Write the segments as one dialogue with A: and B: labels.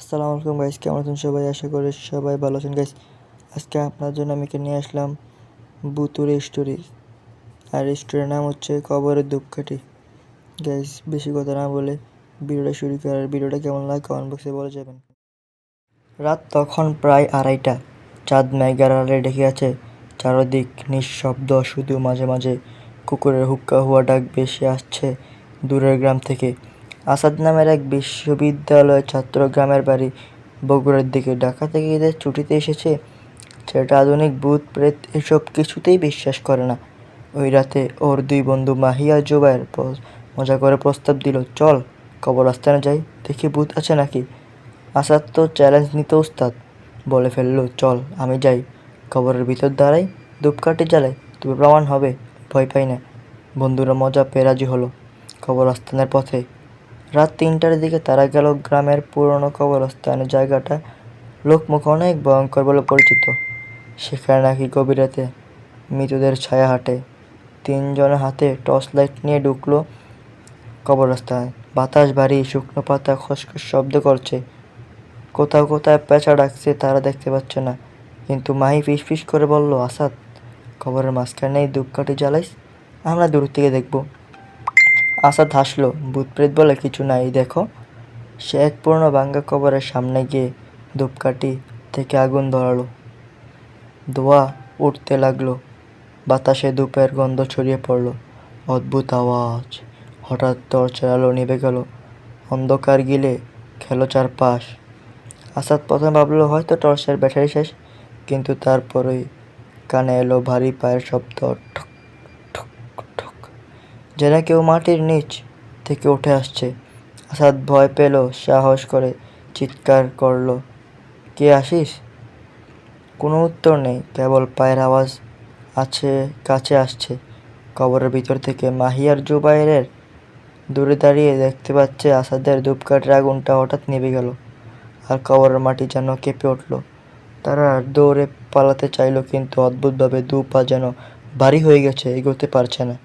A: আসসালামু আলাইকুম গাইস কেমন আছেন সবাই? আশা করি সবাই ভালো আছেন গাইস আজকে আপনার জন্য আমি এখানে নিয়ে আসলাম বুতুর স্টোরি। আর স্টোরির নাম হচ্ছে কবরের দুঃখটি গাইস বেশি কথা না বলে ভিডিওটা শুরু করার ভিডিওটা কেমন লাগে কমেন্ট বক্সে বলে যাবেন। রাত তখন প্রায় আড়াইটা। চাঁদ মেঘের ঢেকে আছে চারদিক নিঃশব্দ, শুধু মাঝে মাঝে কুকুরের হুক্কা হুয়া ডাক ভেসে আসছে দূরের গ্রাম থেকে। আসাদ নামের এক বিশ্ববিদ্যালয়ের ছাত্র গ্রামের বাড়ি বগুড়ার দিকে। ঢাকা থেকে ঈদের ছুটিতে এসেছে। ছেলেটা আধুনিক ভূত প্রেত এসব কিছুতেই বিশ্বাস করে না। ওই রাতে ওর দুই বন্ধু মাহিয়া জুবাইর মজা করে প্রস্তাব দিল, চল, কবরস্থানে যাই, দেখি ভূত আছে নাকি? আসাদ তো চ্যালেঞ্জ নিতে উস্তাদ বলে ফেলল, চল, আমি যাই। কবরের ভিতর দাঁড়াই, ধূপকাঠি জ্বালাই, তবে প্রমাণ হবে, ভয় পাই না। বন্ধুরা মজা পেরাজি রাজি হলো। কবরস্থানের পথে রাত তিনটার দিকে তারা গেল গ্রামের পুরনো কবরস্থানে। জায়গাটা লোকমুখ অনেক ভয়ঙ্কর বলে পরিচিত। সেখানে নাকি গভীর রাতে মৃতদের ছায়া হাঁটে। তিনজনের হাতে টর্চ লাইট নিয়ে ঢুকলো কবরস্থানে। বাতাস ভারী, শুকনো পাতা খসখস শব্দ করছে। কোথাও কোথায় পেঁচা ডাকছে তারা দেখতে পাচ্ছে না। কিন্তু মাহি ফিস ফিস করে বলল, আসাদ, কবরের মাঝখানেই ধূপকাঠি জ্বালাইস, আমরা দূর থেকে দেখব। আসাদ হাসলো, ভূতপ্রেত বলে কিছু নাই, দেখো। সে এক পুরনো ভাঙ্গা কবরের সামনে গিয়ে ধূপকাঠি থেকে আগুন ধরালো। ধোঁয়া উঠতে লাগল, বাতাসে ধূপের গন্ধ ছড়িয়ে পড়ল। অদ্ভুত আওয়াজ, হঠাৎ টর্চের আলো নিভে গেল, অন্ধকার গিলে খেলো চারপাশ। আসাদ প্রথমে ভাবলো, হয়তো টর্চের ব্যাটারি শেষ। কিন্তু তারপরেই কানে এলো ভারী পায়ের শব্দ যেন কেউ মাটির নিচ থেকে উঠে আসছে। আসাদ ভয় পেল, সাহস করে চিৎকার করল, কে আসিস? কোনো উত্তর নেই, কেবল পায়ের আওয়াজ আছে, কাছে আসছে। কবরের ভিতর থেকে মাহিয়ার জুবাইরের দূরে দাঁড়িয়ে দেখতে পাচ্ছে আসাদের ধূপকাঠির আগুনটা হঠাৎ নিভে গেল আর কবরের মাটি যেন কেঁপে উঠল। তারা দৌড়ে পালাতে চাইলো, কিন্তু অদ্ভুতভাবে দু পা যেন ভারী হয়ে গেছে, এগোতে পারছে না।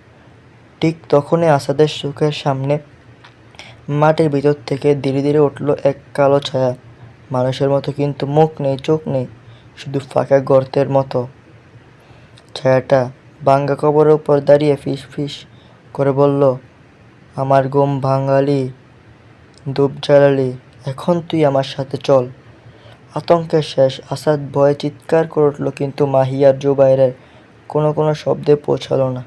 A: ঠিক তখনই আসাদের চোখের সামনে মাটির ভিতর থেকে ধীরে ধীরে উঠল এক কালো ছায়া। মানুষের মতো কিন্তু মুখ নেই, চোখ নেই, শুধু ফাঁকা গর্তের মতো। ছায়াটা বাঙ্গা কবরের উপর দাঁড়িয়ে ফিস ফিস করে বলল, আমার ঘুম ভাঙালি, ধূপ জ্বালালি, এখন তুই আমার সাথে চল। আতঙ্কের শেষ, আসাদ ভয়ে চিৎকার করে উঠল, কিন্তু মাহিয়ার জুবাইরের কোনো কোনো শব্দে পৌঁছালো না।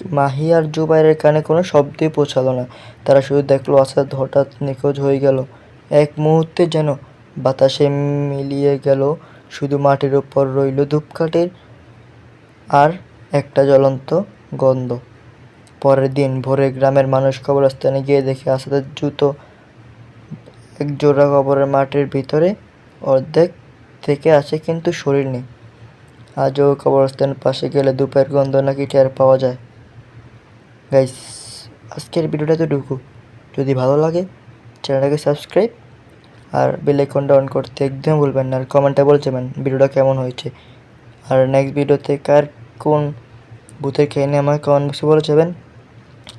A: মাহি আর জুবাইরের কানে কোনো শব্দই পৌঁছালো না। তারা শুধু দেখল আসাদ হঠাৎ নিখোঁজ হয়ে গেল। এক মুহূর্তে যেন বাতাসে মিলিয়ে গেল, শুধু মাটির উপর রইল ধূপকাঠির আর একটা জ্বলন্ত গন্ধ। পরের দিন ভোরে গ্রামের মানুষ কবরস্থানে গিয়ে দেখে আসাদের জুতো এক জোড়া কবরের মাটির ভিতরে অর্ধেক থেকে আছে, কিন্তু শরীর নেই। আজও কবরস্থানের পাশে গেলে ধূপের গন্ধ নাকি টের পাওয়া যায়। গাইস আজকের ভিডিওটা তো ঢুকু যদি ভালো লাগে, চ্যানেলটাকে সাবস্ক্রাইব আর বেল আইকনটা অন করতে একদম ভুলবেন না। আর কমেন্টে বলে যাবেন ভিডিওটা কেমন হয়েছে। আর নেক্সট ভিডিওতে কার কোন বুথের খেয়ে আমাকে কমেন্ট বক্সে বলে যাবেন।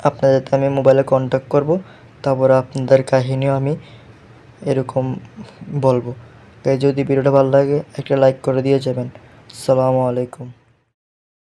A: আপনাদের আমি মোবাইলে কন্ট্যাক্ট করব। তারপর আপনাদের কাহিনীও আমি এরকম বলব। তাই যদি ভিডিওটা ভালো লাগে, একটা লাইক করে দিয়ে যাবেন। আসসালামু আলাইকুম।